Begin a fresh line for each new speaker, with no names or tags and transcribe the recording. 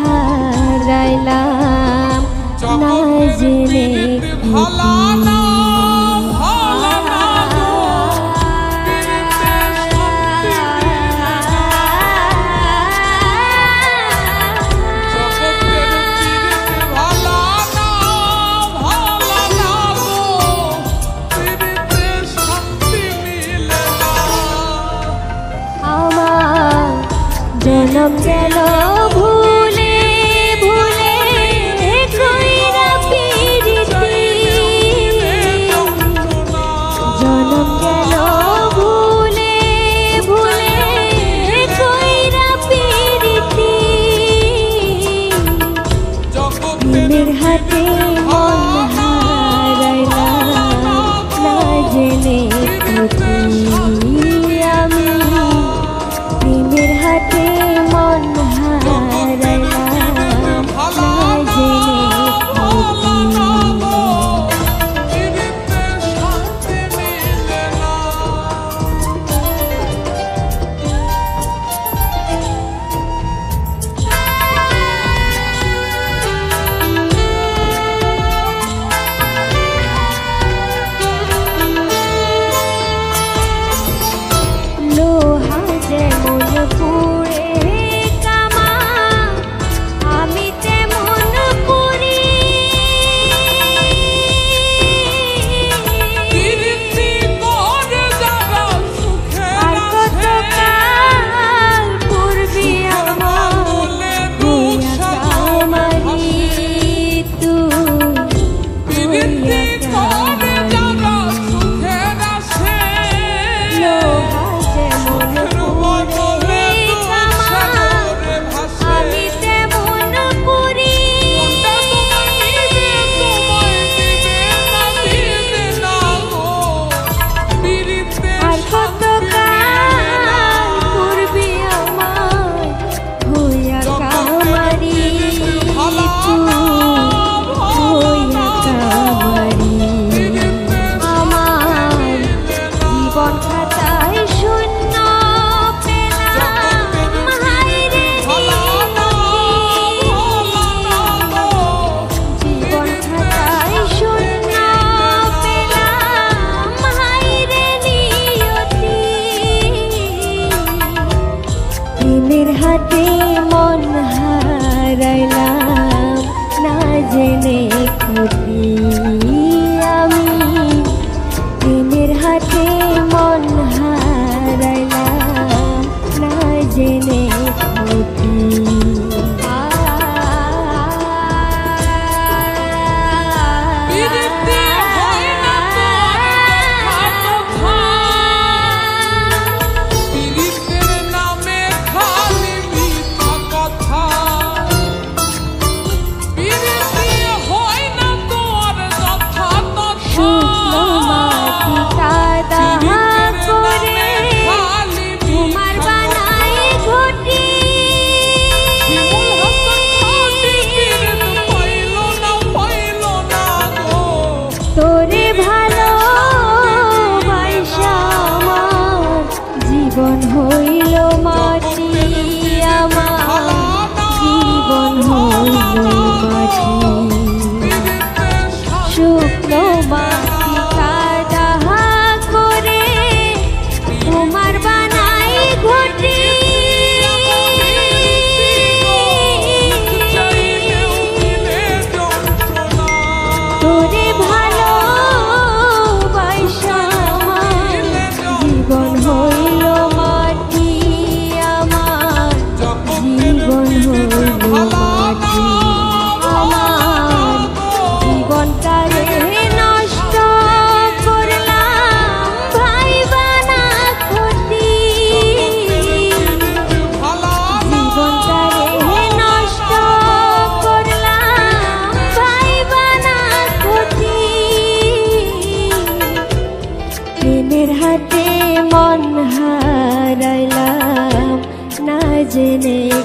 হারাইলাম না জেনে
ভালা না
I'm Venom, venom. হাতে মন Phút gone.